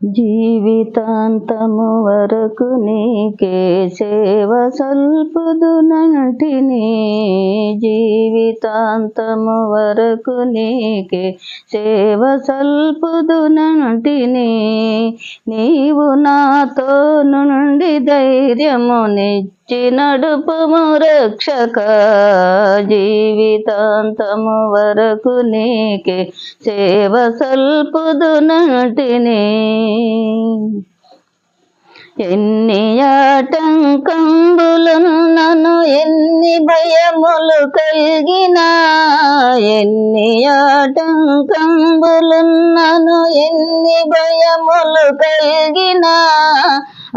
జీవితాంతము వరకు నీకే సేవ సల్పుదు నంటిని. జీవితాంతము వరకు నీకే సేవ సల్పుదు నీవు నాతో నుండి ధైర్యము నడిచి నడుపుము రక్షక జీవితాంతము వరకు నీకే సేవ సల్పుదు నంటిని. ఎన్ని ఆటంకంబులను నన్ను ఎన్ని భయములు కలిగినా ఎన్ని ఆటంకంబులు నన్ను ఎన్ని భయములు కలిగినా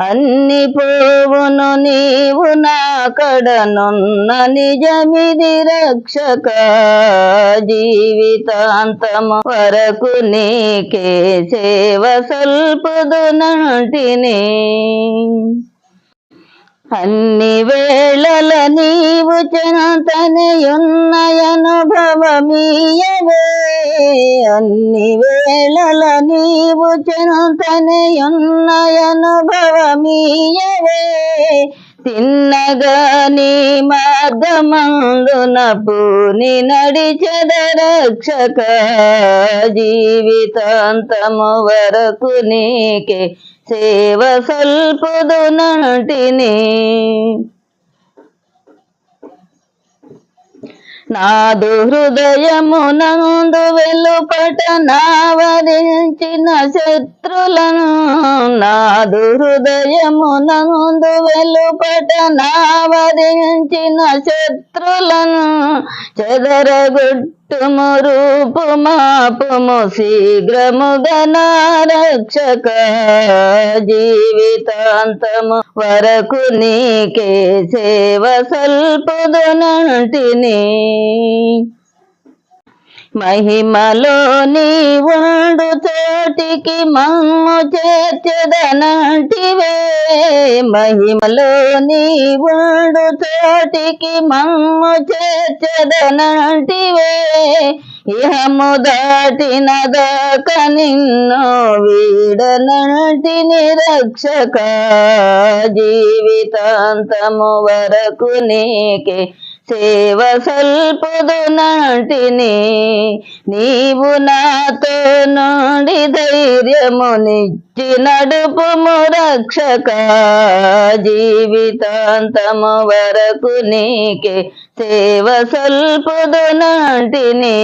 అన్ని పోవును నీవు నా కడనున్న నిజమిది రక్షక జీవితాంతము. వరకు నీకే సేవ సల్పుదు నంటిని. అన్ని వేళల నీవు చెంతనయున్నయనుభవమీయవే అన్ని వేళల నీవు చెంతనయున్నయనుభవమీయవే తిన్న గని మార్గమందున పూని నడిచెద రక్షక జీవితాంతము వరకు నీకే సేవ సల్పుదు నంటిని. నాదు హృదయమునందు వెలుపట నావరించిన శత్రులను నాదు హృదయమునందు వెలుపట నావరించిన శత్రులను చెదరగొట్టుము రూపు మాపుము శీఘ్రముగా రక్షక జీవితాంతము వరకు నీకే సేవ సల్పుదునంటిని. మహిమలో నీ ఉండు చోటికి మమ్ము చేర్చదనంటివే. మహిమలో నీ ఉండు చోటికి మమ్ము చేర్చదనంటివే. ఇహము దాటిన దాక నిన్ను వీడనంటి నిరక్షక జీవితాంతము వరకు నీకే సేవ సల్పుదు నాటిని నీవు నాతో నుండి ధైర్యము నిచ్చి నడుపుము రక్షక జీవితాంతము వరకు నీకే సేవ సల్పుదు నాటిని.